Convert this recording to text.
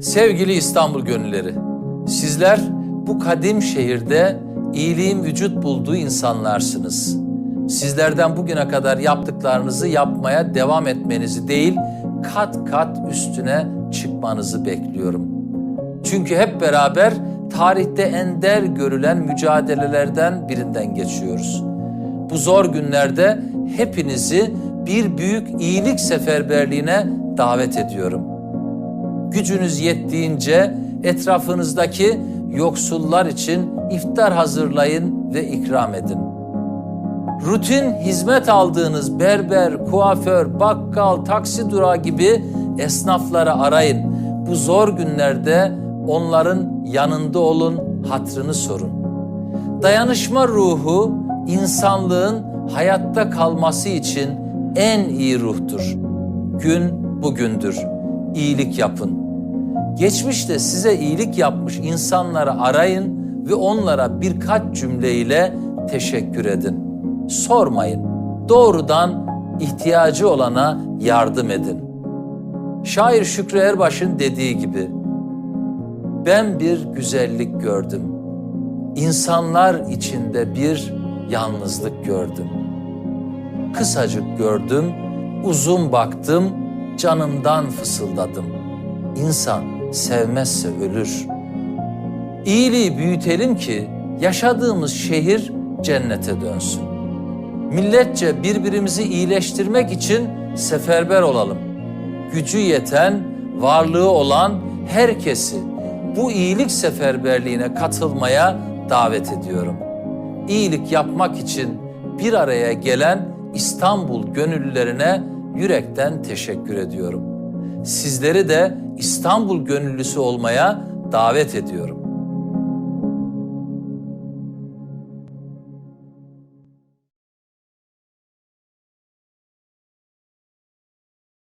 Sevgili İstanbul gönülleri, sizler bu kadim şehirde iyiliğin vücut bulduğu insanlarsınız. Sizlerden bugüne kadar yaptıklarınızı yapmaya devam etmenizi değil, kat kat üstüne çıkmanızı bekliyorum. Çünkü hep beraber tarihte ender görülen mücadelelerden birinden geçiyoruz. Bu zor günlerde hepinizi bir büyük iyilik seferberliğine davet ediyorum. Gücünüz yettiğince etrafınızdaki yoksullar için iftar hazırlayın ve ikram edin. Rutin hizmet aldığınız berber, kuaför, bakkal, taksi durağı gibi esnafları arayın. Bu zor günlerde onların yanında olun, hatrını sorun. Dayanışma ruhu insanlığın hayatta kalması için en iyi ruhtur. Gün bugündür. İyilik yapın. Geçmişte size iyilik yapmış insanları arayın ve onlara birkaç cümleyle teşekkür edin. Sormayın. Doğrudan ihtiyacı olana yardım edin. Şair Şükrü Erbaş'ın dediği gibi ben bir güzellik gördüm. İnsanlar içinde bir yalnızlık gördüm. Kısacık gördüm, uzun baktım, canımdan fısıldadım. İnsan sevmezse ölür. İyiliği büyütelim ki yaşadığımız şehir cennete dönsün. Milletçe birbirimizi iyileştirmek için seferber olalım. Gücü yeten, varlığı olan herkesi bu iyilik seferberliğine katılmaya davet ediyorum. İyilik yapmak için bir araya gelen İstanbul gönüllülerine yürekten teşekkür ediyorum. Sizleri de İstanbul gönüllüsü olmaya davet ediyorum.